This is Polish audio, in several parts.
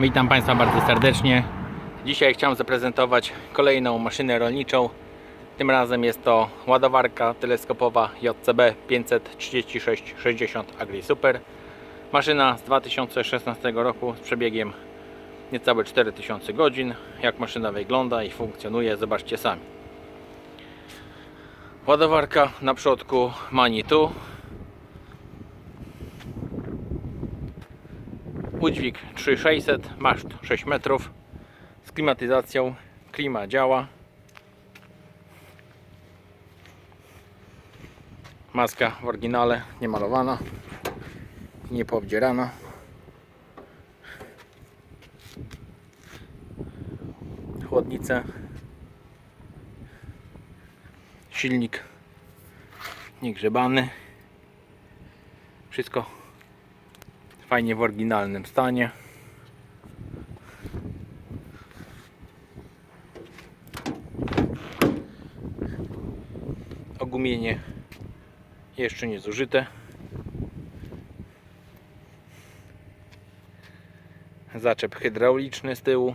Witam Państwa bardzo serdecznie. Dzisiaj chciałem zaprezentować kolejną maszynę rolniczą. Tym razem jest to ładowarka teleskopowa JCB 53660 Agri Super. Maszyna z 2016 roku z przebiegiem niecałe 4000 godzin. Jak maszyna wygląda i funkcjonuje, zobaczcie sami. Ładowarka na przodku Manitou Udźwig 3600, maszt 6 metrów z klimatyzacją, klima działa. Maska w oryginale, nie malowana, nie poobdzierana. Chłodnice. Silnik niegrzebany. Wszystko Fajnie w oryginalnym stanie. Ogumienie jeszcze nie zużyte. Zaczep hydrauliczny z tyłu.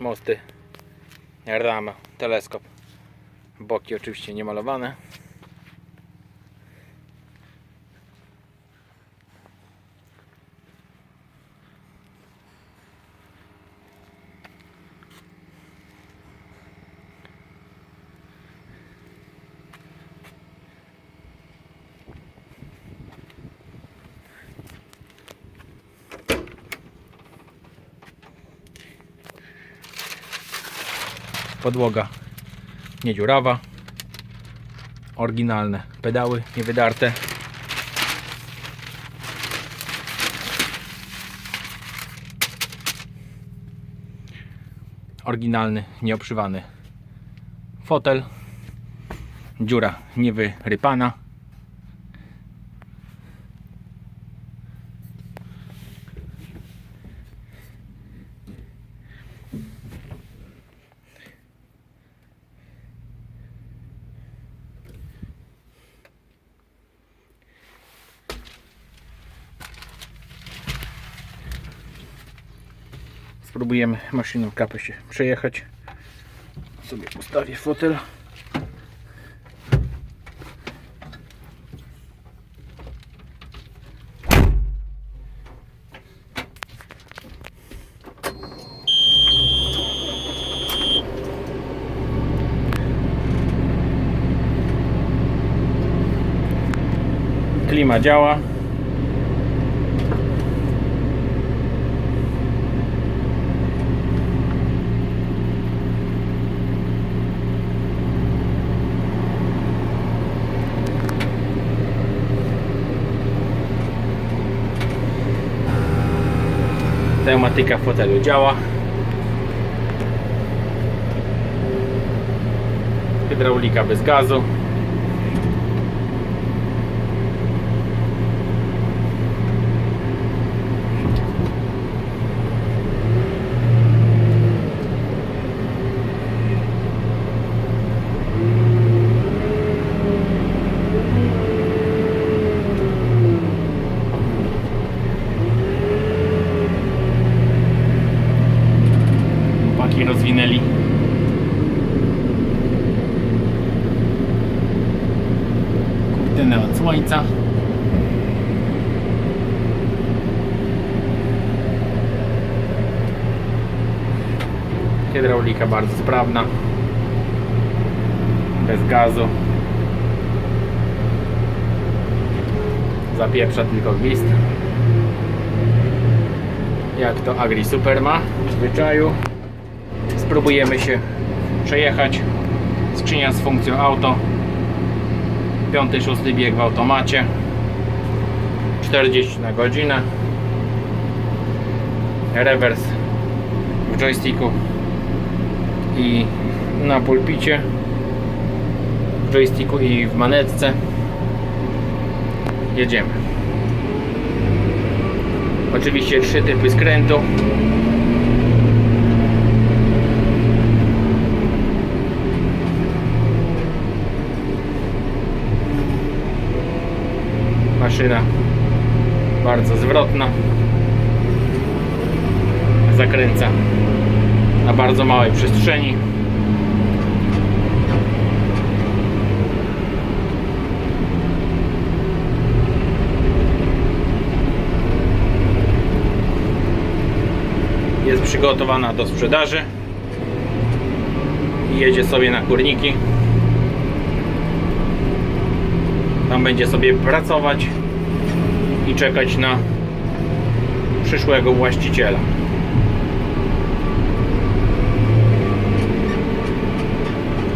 Mosty, rama, teleskop. Boki oczywiście nie malowane. Podłoga nie dziurawa oryginalne pedały niewydarte. Oryginalny nieobszywany fotel. Dziura niewyrypana Spróbujemy maszyną kapę się przejechać. Sobie ustawię fotel. Klima działa. Pneumatyka w fotelu działa. Hydraulika bez gazu. Kurtynę od słońca. Hydraulika bardzo sprawna. Bez gazu. Zapieprza tylko gwizd. Jak to Agri Super ma w zwyczaju spróbujemy się przejechać. Skrzynia z funkcją auto. 5-6 bieg w automacie. 40 na godzinę. Rewers w joysticku i na pulpicie. W joysticku i w manetce. Jedziemy. Oczywiście trzy typy skrętu. Maszyna bardzo zwrotna. Zakręca na bardzo małej przestrzeni. Jest przygotowana do sprzedaży i jedzie sobie na kurniki. Tam będzie sobie pracować i czekać na przyszłego właściciela.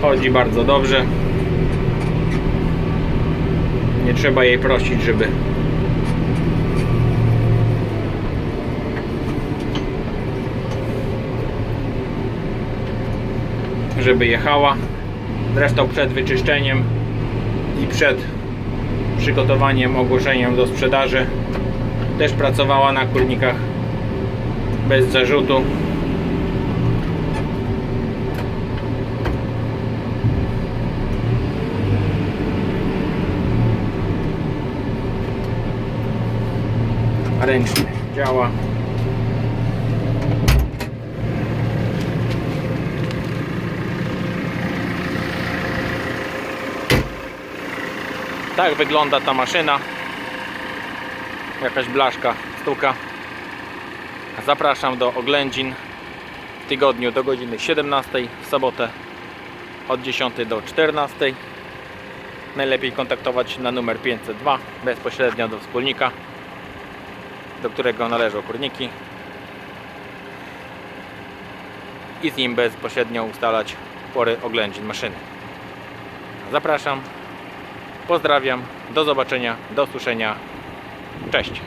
Chodzi bardzo dobrze. Nie trzeba jej prosić, żeby żeby jechała. Zresztą przed wyczyszczeniem i przed przygotowaniem, ogłoszeniem do sprzedaży też pracowała na kurnikach bez zarzutu. Ręcznie działa. Tak wygląda ta maszyna. Jakaś blaszka stuka. Zapraszam do oględzin w tygodniu do godziny 17, w sobotę od 10 do 14. Najlepiej kontaktować na numer 502 bezpośrednio do wspólnika, do którego należą kurniki i z nim bezpośrednio ustalać pory oględzin maszyny. Zapraszam. Pozdrawiam. Do zobaczenia. Do usłyszenia. Cześć.